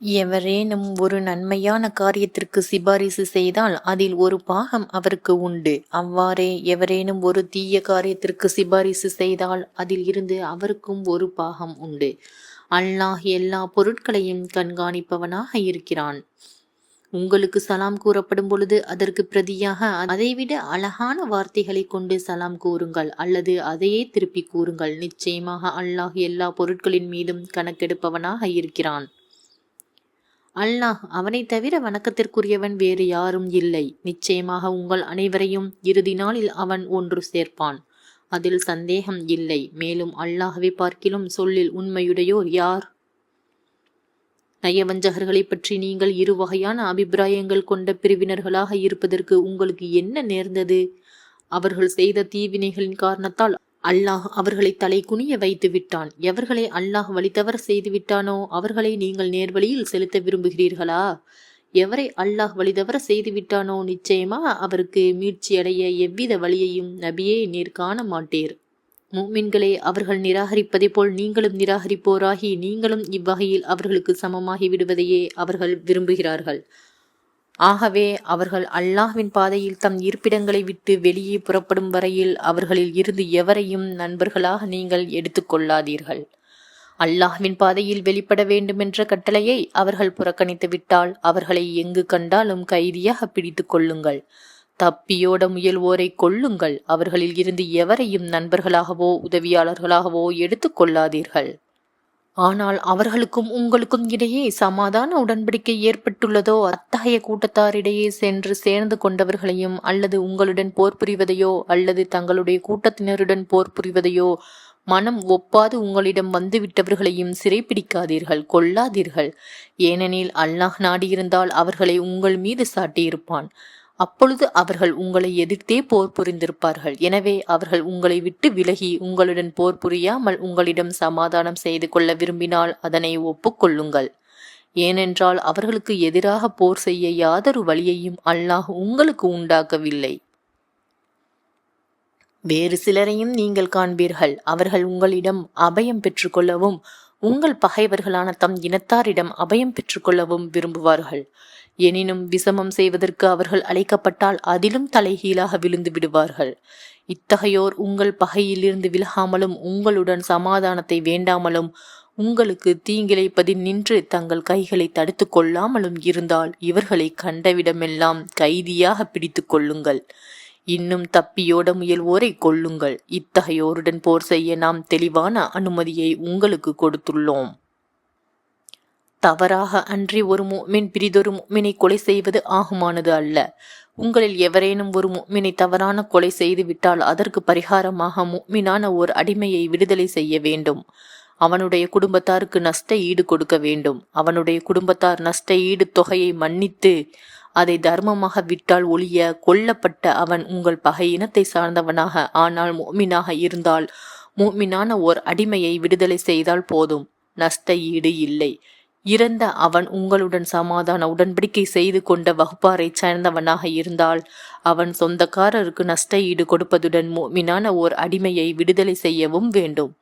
எவரேனும் ஒரு நன்மையான காரியத்திற்கு சிபாரிசு செய்தால் அதில் ஒரு பாகம் அவருக்கு உண்டு. அவ்வாறே எவரேனும் ஒரு தீய காரியத்திற்கு சிபாரிசு செய்தால் அதில் இருந்து அவருக்கும் ஒரு பாகம் உண்டு. அல்லாஹ் எல்லா பொருட்களையும் கண்காணிப்பவனாக இருக்கிறான். உங்களுக்கு சலாம் கூறப்படும் பொழுது அதற்கு பிரதியாக அதைவிட அழகான வார்த்தைகளை கொண்டு சலாம் கூறுங்கள். அல்லது அதையே திருப்பி கூறுங்கள். நிச்சயமாக அல்லாஹ் எல்லா பொருட்களின் மீதும் கணக்கெடுப்பவனாக இருக்கிறான். அல்லாஹ் அவனை தவிர வணக்கத்திற்குரியவன் வேறு யாரும் இல்லை. நிச்சயமாக உங்கள் அனைவரையும் இறுதி நாளில் அவன் ஒன்று சேர்ப்பான். அதில் சந்தேகம் இல்லை. மேலும் அல்லாஹவை பார்க்கிலும் சொல்லில் உண்மையுடையோர் யார்? நயவஞ்சகர்களை பற்றி நீங்கள் இரு வகையான அபிப்பிராயங்கள் கொண்ட பிரிவினர்களாக இருப்பதற்கு உங்களுக்கு என்ன நேர்ந்தது? அவர்கள் செய்த தீவினைகளின் காரணத்தால் அல்லாஹ் அவர்களை தலை குனிய வைத்து விட்டான். எவர்களை அல்லாஹ் வழித்தவர் செய்து விட்டானோ அவர்களை நீங்கள் நேர்வழியில் செலுத்த விரும்புகிறீர்களா? எவரை அல்லாஹ் வழிதவர செய்து விட்டானோ நிச்சயமா அவருக்கு மீட்சி அடைய எவ்வித வழியையும் நபியே நீர் காண மாட்டீர். மூமின்களே அவர்கள் நிராகரிப்பதை போல் நீங்களும் நிராகரிப்போராகி நீங்களும் இவ்வகையில் அவர்களுக்கு சமமாகி விடுவதையே அவர்கள் விரும்புகிறார்கள். ஆகவே அவர்கள் அல்லாஹ்வின் பாதையில் தம் இருப்பிடங்களை விட்டு வெளியே புறப்படும் வரையில் அவர்களில் இருந்து எவரையும் நண்பர்களாக நீங்கள் எடுத்துக்கொள்ளாதீர்கள் அல்லாஹ்வின் பாதையில் வெளிப்பட வேண்டுமென்ற கட்டளையை அவர்கள் புறக்கணித்து விட்டால் அவர்களை எங்கு கண்டாலும் கைதியாக பிடித்து கொள்ளுங்கள். தப்பியோட முயல்வோரை கொள்ளுங்கள் அவர்களில் இருந்து எவரையும் நண்பர்களாகவோ உதவியாளர்களாகவோ எடுத்துக்கொள்ளாதீர்கள் ஆனால் அவர்களுக்கும் உங்களுக்கும் இடையே சமாதான உடன்படிக்கை ஏற்பட்டுள்ளதோ அத்தகைய கூட்டத்தாரிடையே சென்று சேர்ந்து கொண்டவர்களையும் அல்லது உங்களுடன் போர் புரிவதையோ அல்லது தங்களுடைய கூட்டத்தினருடன் போர் புரிவதையோ மனம் ஒப்பாது உங்களிடம் வந்துவிட்டவர்களையும் சிறைப்பிடிக்காதீர்கள் கொல்லாதீர்கள். ஏனெனில் அல்லாஹ் நாடியிருந்தால் அவர்களை உங்கள் மீது சாட்டியிருப்பான். அப்பொழுது அவர்கள் உங்களை எதிர்த்தே போர் புரிந்திருப்பார்கள். எனவே அவர்கள் உங்களை விட்டு விலகி உங்களுடன் போர் புரியாமல் உங்களிடம் சமாதானம் செய்து கொள்ள விரும்பினால் அதனை ஒப்புக்கொள்ளுங்கள். ஏனென்றால் அவர்களுக்கு எதிராக போர் செய்ய யாதொரு வழியையும் அல்லாஹ் உங்களுக்கு உண்டாக்கவில்லை. வேறு சிலரையும் நீங்கள் காண்பீர்கள். அவர்கள் உங்களிடம் அபயம் பெற்றுக்கொள்ளவும் உங்கள் பகைவர்களான தம் இனத்தாரிடம் அபயம் பெற்றுக்கொள்ளவும் விரும்புவார்கள். எனினும் விசமம் செய்வதற்கு அவர்கள் அழைக்கப்பட்டால் அதிலும் தலைகீழாக விழுந்து விடுவார்கள். இத்தகையோர் உங்கள் பகையிலிருந்து விலகாமலும் உங்களுடன் சமாதானத்தை வேண்டாமலும் உங்களுக்கு தீங்கிழைப்பதில் நின்று தங்கள் கைகளை தடுத்து கொள்ளாமலும் இருந்தால் இவர்களை கண்டவிடமெல்லாம் கைதியாக பிடித்து கொள்ளுங்கள். இன்னும் தப்பியோட முயல்வோரை கொள்ளுங்கள் இத்தகையோருடன் போர் செய்ய நாம் தெளிவான அனுமதியை உங்களுக்கு கொடுத்துள்ளோம். தவறாக அன்றி ஒரு மின் பிரிதொரு முக்மினை கொலை செய்வது ஆகுமானது அல்ல. உங்களில் எவரேனும் ஒரு முக்மினை தவறான கொலை செய்து விட்டால் அதற்கு பரிகாரமாக முக்மினான ஓர் அடிமையை விடுதலை செய்ய வேண்டும். அவனுடைய குடும்பத்தாருக்கு நஷ்ட ஈடு கொடுக்க வேண்டும். அவனுடைய குடும்பத்தார் நஷ்ட ஈடு தொகையை மன்னித்து அதை தர்மமாக விட்டால் ஒழிய கொல்லப்பட்ட அவன் உங்கள் பகை இனத்தை சார்ந்தவனாக ஆனால் மோமினாக இருந்தால் மோமினான ஓர் அடிமையை விடுதலை செய்தால் போதும். நஷ்ட ஈடு இல்லை. இறந்த அவன் உங்களுடன் சமாதான உடன்படிக்கை செய்து கொண்ட வகுப்பாரைச் சேர்ந்தவனாக இருந்தால் அவன் சொந்தக்காரருக்கு நஷ்ட ஈடு கொடுப்பதுடன் மோமினான ஓர் அடிமையை விடுதலை செய்யவும் வேண்டும்.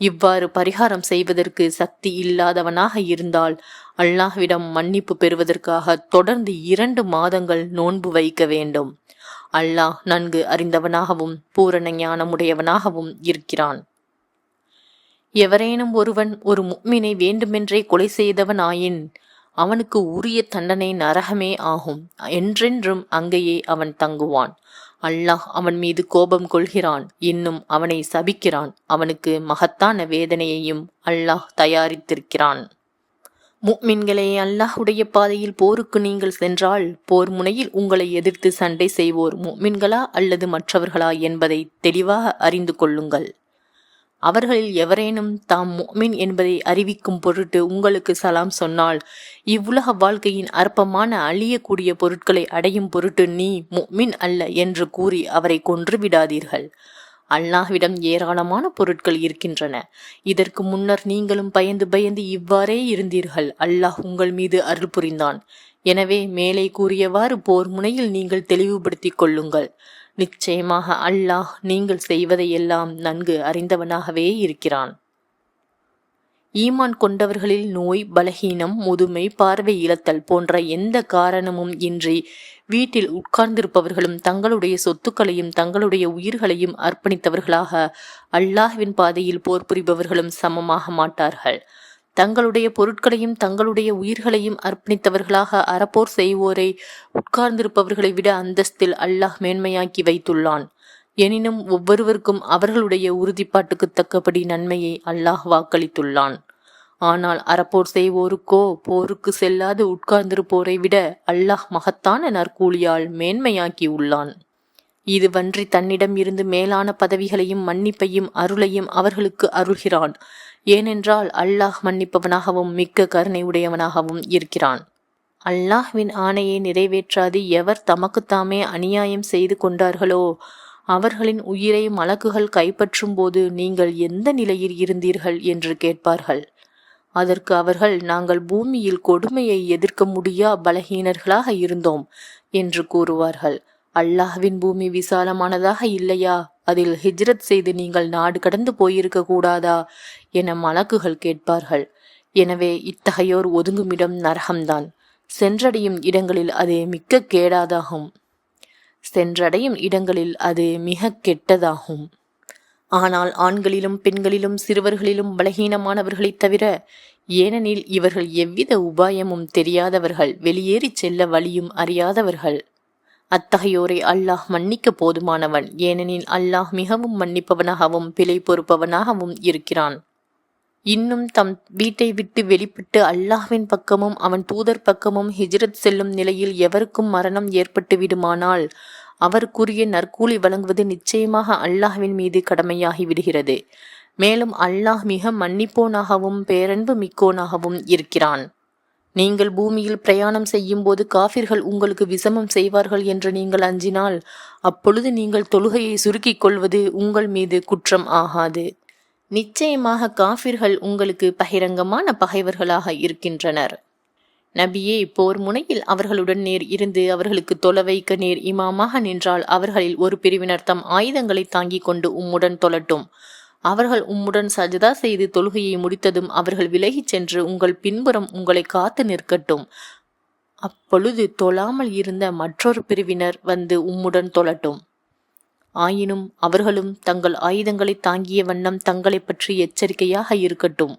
இவ்வாறு பரிகாரம் செய்வதற்கு சக்தி இல்லாதவனாக இருந்தால் அல்லாஹ்விடம் மன்னிப்பு பெறுவதற்காக தொடர்ந்து இரண்டு மாதங்கள் நோன்பு வைக்க வேண்டும். அல்லாஹ் நன்கு அறிந்தவனாகவும் பூரண ஞானமுடையவனாகவும் இருக்கிறான். எவரேனும் ஒருவன் ஒரு முக்மினை வேண்டுமென்றே கொலை செய்தவனாயின் அவனுக்கு உரிய தண்டனை நரகமே ஆகும். என்றென்றும் அங்கேயே அவன் தங்குவான். அல்லாஹ் அவன் மீது கோபம் கொள்கிறான். இன்னும் அவனை சபிக்கிறான். அவனுக்கு மகத்தான வேதனையையும் அல்லாஹ் தயாரித்திருக்கிறான். முக்மின்களே அல்லாஹுடைய பாதையில் போருக்கு நீங்கள் சென்றால் போர் முனையில் உங்களை எதிர்த்து சண்டை செய்வோர் முக்மின்களா அல்லது மற்றவர்களா என்பதை தெளிவாக அறிந்து கொள்ளுங்கள். அவர்களில் எவரேனும் தாம் மோமின் என்பதை அறிவிக்கும் பொருட்டு உங்களுக்கு சலாம் சொன்னால் இவ்வுலக வாழ்க்கையின் அற்பமான அழியக்கூடிய பொருட்களை அடையும் பொருட்டு நீ மொமின் அல்ல என்று கூறி அவரை கொன்று விடாதீர்கள். அல்லாஹ்விடம் ஏராளமான பொருட்கள் இருக்கின்றன. இதற்கு முன்னர் நீங்களும் பயந்து பயந்து இவ்வாறே இருந்தீர்கள். அல்லாஹ் உங்கள் மீது அருள் புரிந்தான். எனவே மேலே கூறியவாறு போர் முனையில் நீங்கள் தெளிவுபடுத்திக் கொள்ளுங்கள். நிச்சயமாக அல்லாஹ் நீங்கள் செய்வதையெல்லாம் நன்கு அறிந்தவனாகவே இருக்கிறான். ஈமான் கொண்டவர்களில் நோய் பலகீனம் முதுமை பார்வை இழத்தல் போன்ற எந்த காரணமும் இன்றி வீட்டில் உட்கார்ந்திருப்பவர்களும் தங்களுடைய சொத்துக்களையும் தங்களுடைய உயிர்களையும் அர்ப்பணித்தவர்களாக அல்லாஹ்வின் பாதையில் போர் புரிபவர்களும் சமமாக மாட்டார்கள். தங்களுடைய பொருட்களையும் தங்களுடைய உயிர்களையும் அர்ப்பணித்தவர்களாக அறப்போர் செய்வோரை உட்கார்ந்திருப்பவர்களை விட அந்தஸ்தில் அல்லாஹ் மேன்மையாக்கி வைத்துள்ளான். எனினும் ஒவ்வொருவருக்கும் அவர்களுடைய உறுதிப்பாட்டுக்கு தக்கபடி நன்மையை அல்லாஹ் வாக்களித்துள்ளான். ஆனால் அறப்போர் செய்வோருக்கோ போருக்கு செல்லாது உட்கார்ந்திருப்போரை விட அல்லாஹ் மகத்தான நற்கூலியால் மேன்மையாக்கி உள்ளான். இதுவன்றி தன்னிடம் இருந்து மேலான பதவிகளையும் மன்னிப்பையும் அருளையும் அவர்களுக்கு அருள்கிறான். ஏனென்றால் அல்லாஹ் மன்னிப்பவனாகவும் மிக்க கருணை உடையவனாகவும் இருக்கிறான். அல்லாஹ்வின் ஆணையை நிறைவேற்றாது எவர் தமக்குத்தாமே அநியாயம் செய்து கொண்டார்களோ? அவர்களின் உயிரை மலக்குகள் கைப்பற்றும் போது நீங்கள் எந்த நிலையில் இருந்தீர்கள் என்று கேட்பார்கள். அதற்கு அவர்கள் நாங்கள் பூமியில் கொடுமையை எதிர்க்க முடியா பலகீனர்களாக இருந்தோம் என்று கூறுவார்கள். அல்லாஹ்வின் பூமி விசாலமானதாக இல்லையா? அதில் ஹிஜ்ரத் செய்து நீங்கள் நாடு கடந்து போயிருக்க கூடாதா? என மலக்குகள் கேட்பார்கள். எனவே இத்தகையோர் ஒதுங்குமிடம் நரகம்தான். சென்றடையும் இடங்களில் அது மிக்க கேடாதாகும். சென்றடையும் இடங்களில் அது மிக கெட்டதாகும். ஆனால் ஆண்களிலும் பெண்களிலும் சிறுவர்களிலும் பலகீனமானவர்களைத் தவிர ஏனெனில் இவர்கள் எவ்வித உபாயமும் தெரியாதவர்கள் வெளியேறிச் செல்ல வழியும் அறியாதவர்கள். அத்தகையோரை அல்லாஹ் மன்னிக்க போதுமானவன். ஏனெனில் அல்லாஹ் மிகவும் மன்னிப்பவனாகவும் பிழை பொறுப்பவனாகவும் இருக்கிறான். இன்னும் தம் வீட்டை விட்டு வெளிப்பட்டு அல்லாஹ்வின் பக்கமும் அவன் தூதர் பக்கமும் ஹிஜ்ரத் செல்லும் நிலையில் எவருக்கும் மரணம் ஏற்பட்டு விடுமானால் அவருக்குரிய நற்கூலி வழங்குவது நிச்சயமாக அல்லாஹ்வின் மீது கடமையாகி விடுகிறது. மேலும் அல்லாஹ் மிக மன்னிப்போனாகவும் பேரன்பு மிக்கோனாகவும் இருக்கிறான். நீங்கள் பூமியில் பிரயாணம் செய்யும்போது காஃபிர்கள் உங்களுக்கு விசமம் செய்வார்கள் என்று நீங்கள் அஞ்சினால் அப்பொழுது நீங்கள் தொழுகையை சுருக்கிக் கொள்வது உங்கள் மீது குற்றம் ஆகாது. நிச்சயமாக காஃபிர்கள் உங்களுக்கு பகிரங்கமான பகைவர்களாக இருக்கின்றனர். நபியே போர் முனையில் அவர்களுடன் நேர் இருந்து அவர்களுக்கு தொலை வைக்க நேர் இமாமாக நின்றால் அவர்களில் ஒரு பிரிவினர் தம் ஆயுதங்களை தாங்கிக் கொண்டு உம்முடன் தொலட்டும் அவர்கள் உம்முடன் சஜதா செய்து தொழுகையை முடித்ததும் அவர்கள் விலகிச் சென்று உங்கள் பின்புறம் உங்களை காத்து நிற்கட்டும். அப்பொழுது தொழாமல் இருந்த மற்றொரு பிரிவினர் வந்து உம்முடன் தொழட்டும். ஆயினும் அவர்களும் தங்கள் ஆயுதங்களை தாங்கிய வண்ணம் தங்களை பற்றி எச்சரிக்கையாக இருக்கட்டும்.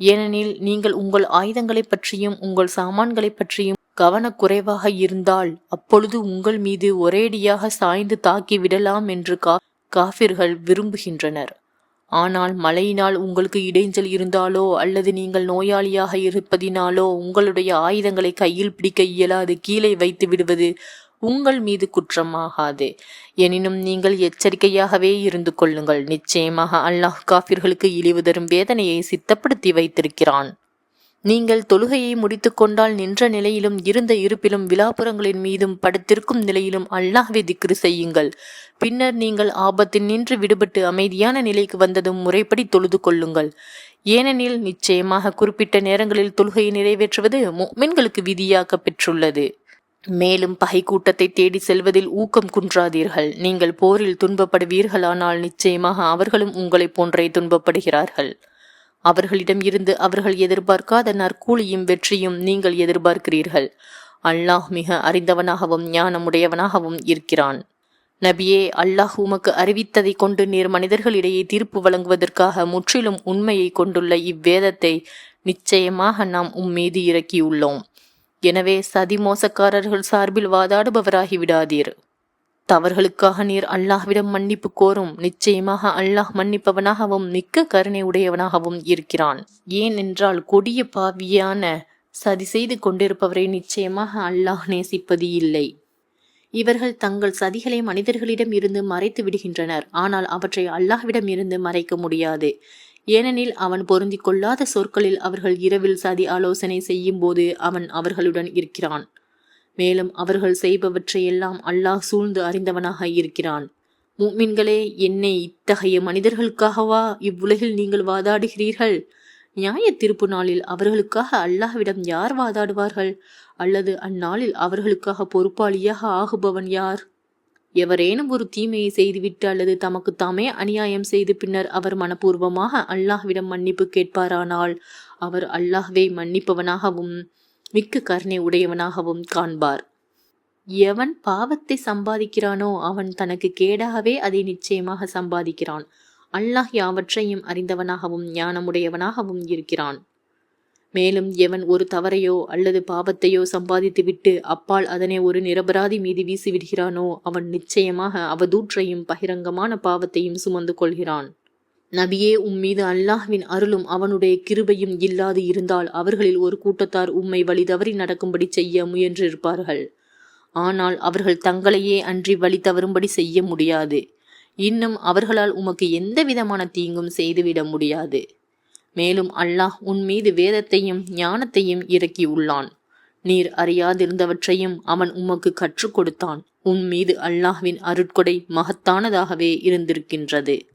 ஏனெனில் நீங்கள் உங்கள் ஆயுதங்களை பற்றியும் உங்கள் சாமான்களை பற்றியும் கவனக்குறைவாக இருந்தால் அப்பொழுது உங்கள் மீது ஒரேடியாக சாய்ந்து தாக்கி விடலாம் என்று கா காஃபிர்கள் விரும்புகின்றனர். ஆனால் மழையினால் உங்களுக்கு இடைஞ்சல் இருந்தாலோ அல்லது நீங்கள் நோயாளியாக இருப்பதினாலோ உங்களுடைய ஆயுதங்களை கையில் பிடிக்க இயலாது கீழே வைத்து விடுவது உங்கள் மீது குற்றமாகாது. எனினும் நீங்கள் எச்சரிக்கையாகவே இருந்து கொள்ளுங்கள். நிச்சயமாக அல்லாஹ் காஃபிர்களுக்கு இழிவு தரும் வேதனையை சித்தப்படுத்தி வைத்திருக்கிறான். நீங்கள் தொழுகையை முடித்துக்கொண்டால் நின்ற நிலையிலும் இருந்த இருப்பிலும் விழாப்புறங்களின் மீதும் படுத்திருக்கும் நிலையிலும் அல்லாஹ்வை திக்ரு செய்யுங்கள். பின்னர் நீங்கள் ஆபத்தில் நின்று விடுபட்டு அமைதியான நிலைக்கு வந்ததும் முறைப்படி தொழுது கொள்ளுங்கள். ஏனெனில் நிச்சயமாக குறிப்பிட்ட நேரங்களில் தொழுகையை நிறைவேற்றுவது மொமென்களுக்கு விதியாக்க பெற்றுள்ளது. மேலும் பகை கூட்டத்தை தேடி செல்வதில் ஊக்கம் குன்றாதீர்கள். நீங்கள் போரில் துன்பப்படுவீர்களானால் நிச்சயமாக அவர்களும் உங்களைப் போன்றே துன்பப்படுகிறார்கள். அவர்களிடம் இருந்து அவர்கள் எதிர்பார்க்காத நற்கூலியும் வெற்றியும் நீங்கள் எதிர்பார்க்கிறீர்கள். அல்லாஹ் மிக அறிந்தவனாகவும் ஞானமுடையவனாகவும் இருக்கிறான். நபியே அல்லாஹ் உமக்கு அறிவித்ததை கொண்டு நேர் மனிதர்களிடையே தீர்ப்பு வழங்குவதற்காக முற்றிலும் உண்மையை கொண்டுள்ள இவ்வேதத்தை நிச்சயமாக நாம் உம்மீது இறக்கியுள்ளோம். எனவே சதி மோசக்காரர்கள் சார்பில் வாதாடுபவராகி விடாதீர். தவறுகளுக்காக நீர் அல்லாஹ்விடம் மன்னிப்பு கோரும். நிச்சயமாக அல்லாஹ் மன்னிப்பவனாகவும் மிக்க கருணை உடையவனாகவும் இருக்கிறான். ஏனென்றால் கொடிய பாவியான சதி செய்து கொண்டிருப்பவரை நிச்சயமாக அல்லாஹ் நேசிப்பது இல்லை. இவர்கள் தங்கள் சதிகளை மனிதர்களிடம் இருந்து மறைத்து விடுகின்றனர். ஆனால் அவற்றை அல்லாஹ்விடம் இருந்து மறைக்க முடியாது. ஏனெனில் அவன் பொருந்திக் கொள்ளாத சொற்களில் அவர்கள் இரவில் சதி ஆலோசனை செய்யும் போது அவன் அவர்களுடன் இருக்கிறான். மேலும் அவர்கள் செய்பவற்றையெல்லாம் அல்லாஹ் சூழ்ந்து அறிந்தவனாக இருக்கிறான். மூமின்களே என்னை இத்தகைய மனிதர்களுக்காகவா இவ்வுலகில் நீங்கள் வாதாடுகிறீர்கள்? நியாய திருப்பு நாளில் அவர்களுக்காக அல்லாஹ்விடம் யார் வாதாடுவார்கள்? அல்லது அந்நாளில் அவர்களுக்காக பொறுப்பாளியாக ஆகுபவன் யார்? எவரேனும் ஒரு தீமையை செய்துவிட்டு அல்லது தமக்கு தாமே அநியாயம் செய்து பின்னர் அவர் மனப்பூர்வமாக அல்லாஹ்விடம் மன்னிப்பு கேட்பாரானால் அவர் அல்லாஹ்வை மன்னிப்பவனாகவும் மிக்க கருணை உடையவனாகவும் காண்பார். எவன் பாவத்தை சம்பாதிக்கிறானோ அவன் தனக்கு கேடாகவே அதை நிச்சயமாக சம்பாதிக்கிறான். அல்லாஹ் யாவற்றையும் அறிந்தவனாகவும் ஞானமுடையவனாகவும் இருக்கிறான். மேலும் எவன் ஒரு தவறையோ அல்லது பாவத்தையோ சம்பாதித்துவிட்டு அப்பால் அதனை ஒரு நிரபராதி மீது வீசிவிடுகிறானோ அவன் நிச்சயமாக அவதூற்றையும் பகிரங்கமான பாவத்தையும் சுமந்து கொள்கிறான். நபியே உம்மீது அல்லாஹ்வின் அருளும் அவனுடைய கிருபையும் இல்லாது இருந்தால் அவர்களில் ஒரு கூட்டத்தார் உம்மை வழி தவறி நடக்கும்படி செய்ய முயன்றிருப்பார்கள். ஆனால் அவர்கள் தங்களையே அன்றி வழி தவறும்படி செய்ய முடியாது. இன்னும் அவர்களால் உமக்கு எந்த விதமான தீங்கும் செய்துவிட முடியாது. மேலும் அல்லாஹ் உன் மீது வேதத்தையும் ஞானத்தையும் இறக்கியுள்ளான். நீர் அறியாதிருந்தவற்றையும் அவன் உமக்கு கற்றுக் கொடுத்தான். உன் மீது அல்லாஹ்வின் அருட்கொடை மகத்தானதாகவே இருந்திருக்கின்றது.